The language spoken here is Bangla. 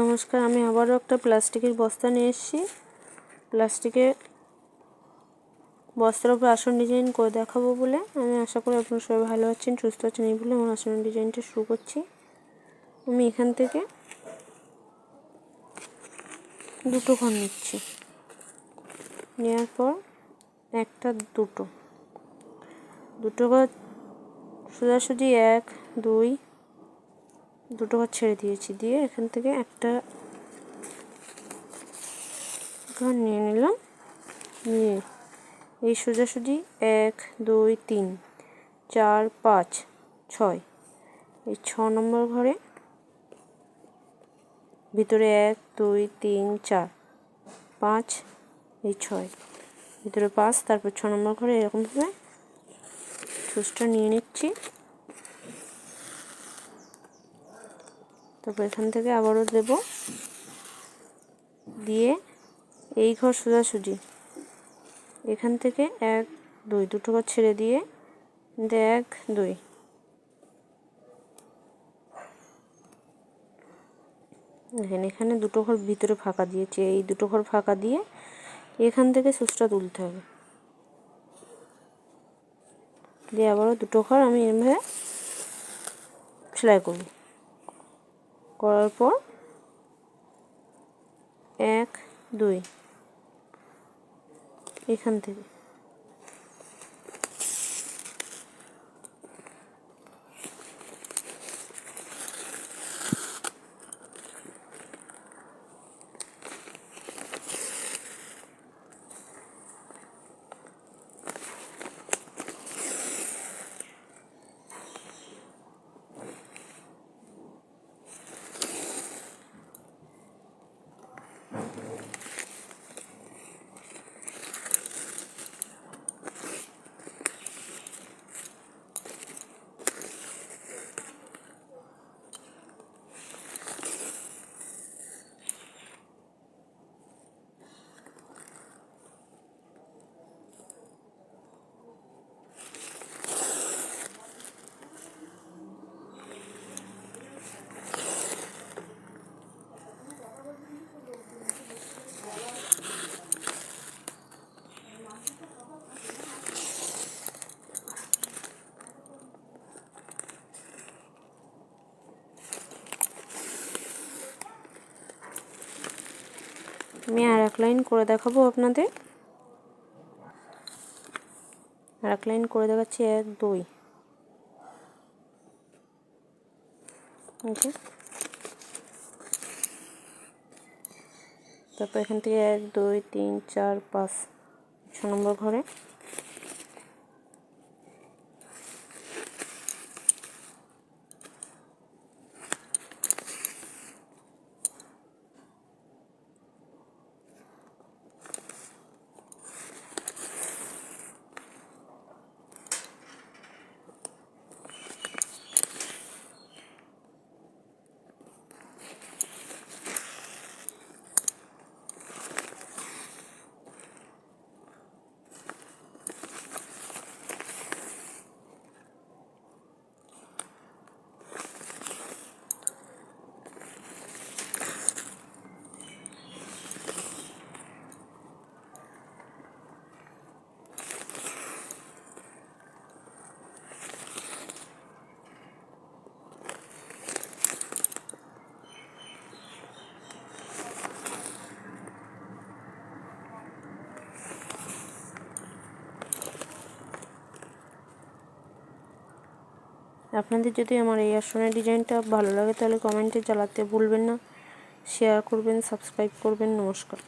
নমস্কার, আমি আবারও একটা প্লাস্টিকের বস্তা নিয়ে এসেছি। প্লাস্টিকের বস্তার উপর আসন ডিজাইন করে দেখাবো বলে। আমি আশা করি আপনারা সবাই ভালো আছেন, সুস্থ আছেন এই বলে আমার আসন ডিজাইনটা শুরু করছি। আমি এখান থেকে দুটো ঘর নিচ্ছি। নেওয়ার পর একটা, দুটো। দুটো ঘর সোজাসুজি এক, দুই দুটো ঘর ছেড়ে দিয়েছি। দিয়ে এখান থেকে একটা ঘর নিয়ে নিলাম। নিয়ে এই সোজাসুজি এক, দুই, তিন, চার, পাঁচ, ছয়। এই ছ নম্বর ঘরে ভিতরে এক, দুই, তিন, চার, পাঁচ, এই ছয়। ভিতরে পাঁচ, তারপর ছ নম্বর ঘরে এরকমভাবে। সুসটা নিয়ে নিচ্ছি। তারপর এখান থেকে আবারও দেব। দিয়ে এই ঘর সোজাসুজি। এখান থেকে এক, দুই, দুটো ঘর ছেড়ে দিয়ে এক, দুই। দেখেন, এখানে দুটো ঘর ভিতরে ফাঁকা দিয়েছি। এই দুটো ঘর ফাঁকা দিয়ে এখান থেকে সুচটা তুলতে হবে। দিয়ে আবারও দুটো ঘর আমি এভাবে সেলাই করব। করার পর এক দুই। এখান থেকে। আমি আর এক লাইন করে দেখাবো আপনাদের। আর এক লাইন করে দেখাচ্ছি, এক, দুই। ওকে। তারপর এখান থেকে এক, দুই, তিন, চার, পাঁচ, ছ নম্বর ঘরে। আপনাদের যদি আমার এই আসনের ডিজাইনটা ভালো লাগে তাহলে কমেন্টে জ্বালাতে ভুলবেন না। শেয়ার করবেন, সাবস্ক্রাইব করবেন, নমস্কার।